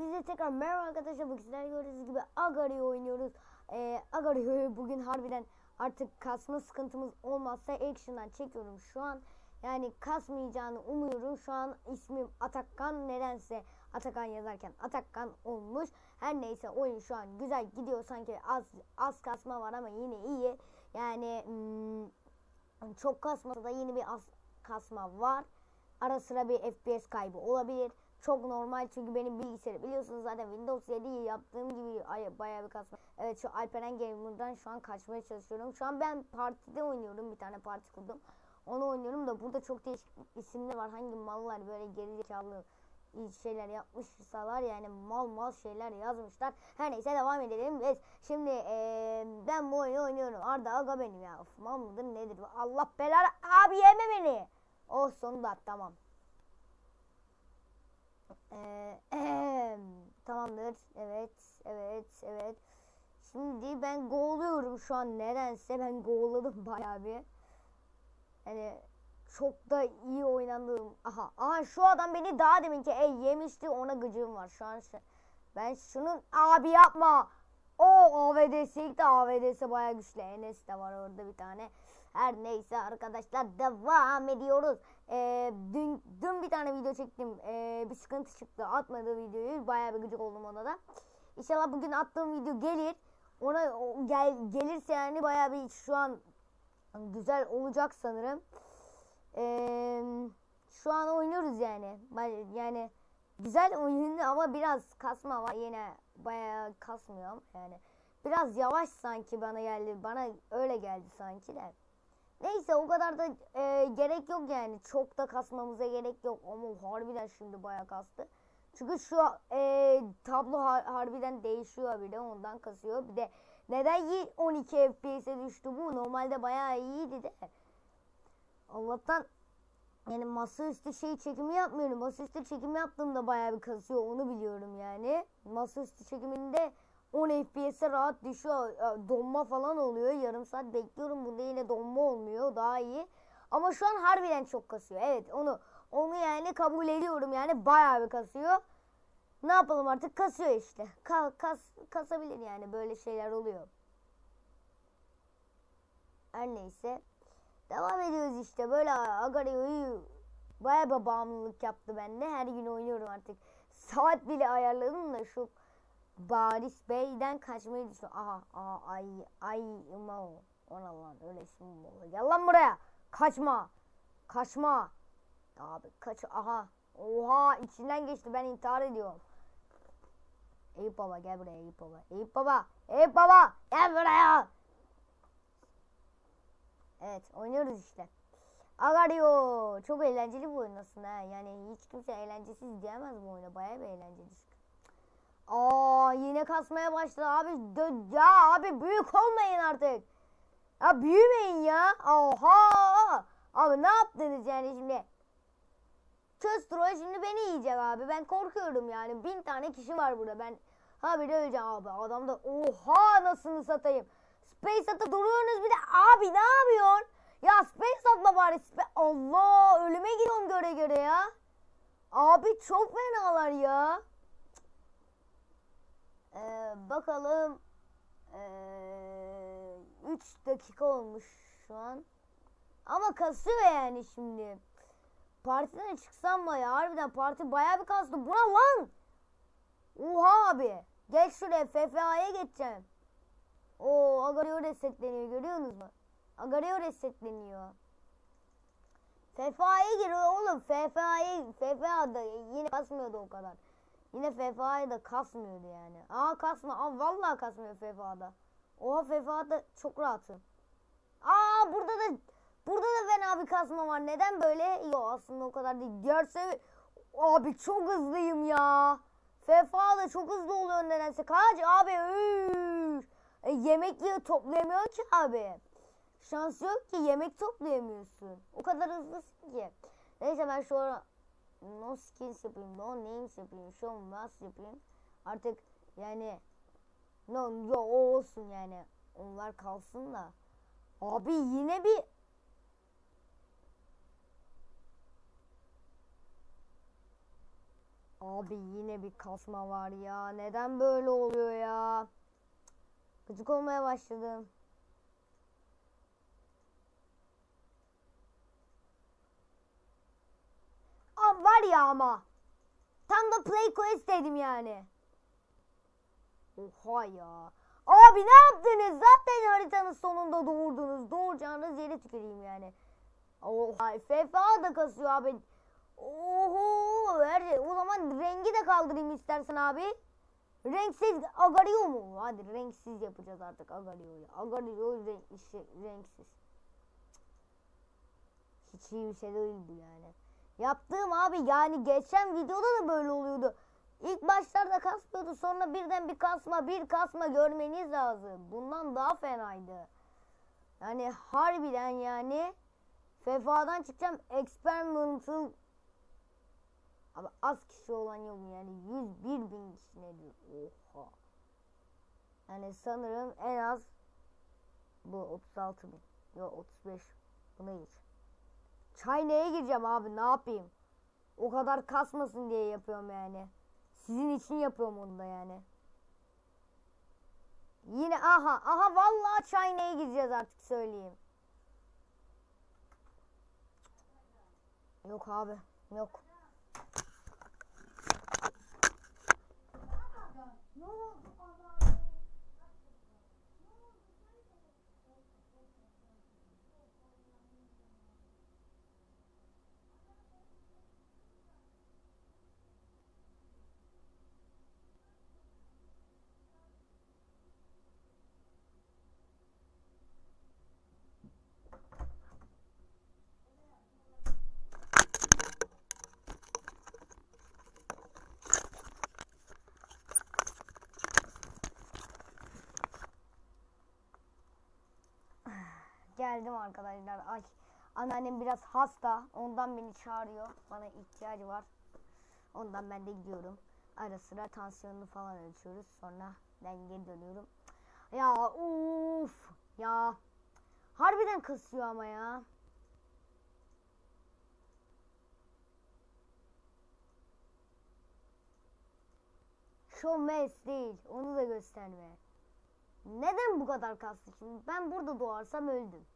Hepinize tekrar merhaba arkadaşlar. Bugün sizler gördüğünüz gibi Agario oynuyoruz. Ee, Agario'yu bugün harbiden artık kasma sıkıntımız olmazsa action'dan çekiyorum şu an. Yani kasmayacağını umuyorum. Şu an ismim Atakkan nedense Atakan yazarken Atakkan olmuş. Her neyse oyun şu an güzel gidiyor sanki az az kasma var ama yine iyi. Yani hmm, çok kasmasa da yine bir az kasma var. Ara sıra bir FPS kaybı olabilir. Çok normal çünkü benim bilgisayarı biliyorsunuz zaten Windows 7'yi yaptığım gibi ay, bayağı bir kasma. Evet şu Alperen Gamer'dan şu an kaçmaya çalışıyorum. Şu an ben partide oynuyorum. Bir tane parti kurdum. Onu oynuyorum da burada çok değişik isimler var. Hangi mallar böyle geri zekalı şeyler yapmışsalar yani mal mal şeyler yazmışlar. Her neyse devam edelim. Biz şimdi ee, ben bu oyunu oynuyorum. Arda Aga benim ya. Of, mal mıdır nedir? Allah belanı abi yeme beni. Oh sonunda tamam. Ee, tamamdır. Evet, evet, evet. Şimdi ben go'luyorum şu an nedense. Ben go'ladım bayağı bir. Yani çok da iyi oynandığım. Aha, aha şu adam beni daha deminki ey yemişti ona gıcığım var. Şu an ben şunun abi yapma. O AVD'si ilk de AVD'si bayağı güçlü. Enes de var orada bir tane. Her neyse arkadaşlar devam ediyoruz. Ee, dün, dün bir tane video çektim. Ee, bir sıkıntı çıktı. Atmadı videoyu. Bayağı bir gıcık oldum ona da. İnşallah bugün attığım video gelir. Ona o, gel, gelirse yani bayağı bir şu an güzel olacak sanırım. Ee, şu an oynuyoruz yani. Yani güzel oyun ama biraz kasma var. Yine bayağı kasmıyor yani. Biraz yavaş sanki bana geldi. Bana öyle geldi sanki de. Neyse o kadar da e, gerek yok yani. Çok da kasmamıza gerek yok. Ama harbiden şimdi bayağı kastı. Çünkü şu e, tablo har harbiden değişiyor bir de ondan kasıyor. Bir de neden 12 FPS'e düştü bu? Normalde bayağı iyiydi de. Allah'tan yani masaüstü şey çekimi yapmıyorum. Masaüstü çekimi yaptığımda bayağı bir kasıyor. Onu biliyorum yani. Masaüstü çekiminde 10 FPS'e rahat düşüyor. Donma falan oluyor. Yarım saat bekliyorum. Bunda yine donma olmuyor. Daha iyi. Ama şu an harbiden çok kasıyor. Evet onu onu yani kabul ediyorum. Yani bayağı bir kasıyor. Ne yapalım artık kasıyor işte. Ka kas kasabilir yani böyle şeyler oluyor. Her neyse. Devam ediyoruz işte. Böyle Agario'yu bayağı bir bağımlılık yaptı bende. Her gün oynuyorum artık. Saat bile ayarladım da şu Baris Bey'den kaçmayı düşünüyorum. Aha, aha, ay, ay, o. Ona lan öyle isim mi? Gel lan buraya. Kaçma. Kaçma. Abi kaç, aha. Oha içinden geçti ben intihar ediyorum. Eyüp baba gel buraya Eyüp baba. Eyüp baba. Eyüp baba gel buraya. Evet oynuyoruz işte. Agario. Çok eğlenceli bu oyun aslında. Yani hiç kimse eğlencesiz diyemez bu oyuna. Bayağı bir eğlenceli. Yine kasmaya başladı abi. Ya abi büyük olmayın artık. Ya büyümeyin ya. Oha. Abi ne yaptınız yani şimdi? Köstro şimdi beni yiyecek abi. Ben korkuyorum yani. Bin tane kişi var burada. Ben ha bir de öleceğim abi. Adam da oha nasılını satayım. Space atı duruyorsunuz bir de abi ne yapıyorsun? Ya space atma bari. Spe Allah ölüme gidiyorum göre göre ya. Abi çok fenalar ya. Bakalım. 3 ee, dakika olmuş şu an. Ama kasıyor yani şimdi. Partiden çıksam mı ya? Harbiden parti bayağı bir kastı. Buna lan! Oha abi. Geç şuraya FFA'ya geçeceğim. O Agario resetleniyor görüyorsunuz mu? Agario resetleniyor. FFA'ya giriyor oğlum. FFA'ya FFA'da yine kasmıyordu o kadar. Yine FFA'yı da kasmıyordu yani. Aa kasma. Aa vallahi kasmıyor FFA'da. Oha FFA'da çok rahatım. Aa burada da burada da fena bir kasma var. Neden böyle? Yok aslında o kadar değil. Gerçi abi çok hızlıyım ya. FFA'da çok hızlı oluyor nedense. Kaç abi. E, yemek yiyor toplayamıyor ki abi. Şans yok ki yemek toplayamıyorsun. O kadar hızlısın ki. Neyse ben şu an no skills yapayım, no names yapayım, show must yapayım. Artık yani no, yo, olsun yani. Onlar kalsın da. Abi yine bir Abi yine bir kasma var ya. Neden böyle oluyor ya? Gıcık olmaya başladım. Abi var ya ama. Tam da play quest dedim yani. Oha ya. Abi ne yaptınız? Zaten haritanın sonunda doğurdunuz. Doğuracağınız yere tüküreyim yani. Oha FFA da kasıyor abi. Oho her. O zaman rengi de kaldırayım istersen abi. Renksiz Agario mu? Hadi renksiz yapacağız artık Agario'yu. Agario renkli şey, renksiz. Hiç iyi bir şey değil bu yani. Yaptığım abi yani geçen videoda da böyle oluyordu. İlk başlarda kasmıyordu sonra birden bir kasma bir kasma görmeniz lazım. Bundan daha fenaydı. Yani harbiden yani FFA'dan çıkacağım experimental Abi az kişi olan yok yani 101 bin kişi ne diyor oha yani sanırım en az bu 36 bin yok 35 buna gir çay neye gireceğim abi? Ne yapayım? O kadar kasmasın diye yapıyorum yani. Sizin için yapıyorum onu da yani. Yine aha aha vallahi çay neye gireceğiz artık söyleyeyim. Yok abi yok Geldim arkadaşlar. Ay anneannem biraz hasta. Ondan beni çağırıyor. Bana ihtiyacı var. Ondan ben de gidiyorum. Ara sıra tansiyonunu falan ölçüyoruz. Sonra ben geri dönüyorum. Ya uf ya. Harbiden kasıyor ama ya. Show mess değil. Onu da gösterme. Neden bu kadar kastı şimdi? Ben burada doğarsam öldüm.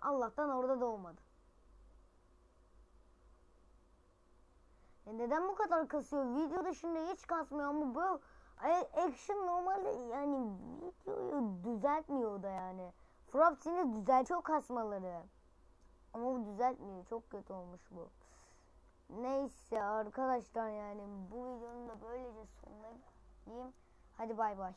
Allah'tan orada doğmadım. Ya neden bu kadar kasıyor? Video dışında hiç kasmıyor ama bu e, action normalde yani videoyu düzeltmiyor da yani. Frapsini düzeltiyor kasmaları. Ama bu düzeltmiyor. Çok kötü olmuş bu. Neyse arkadaşlar yani bu videonun da böylece sonuna diyeyim. Hadi bay bay.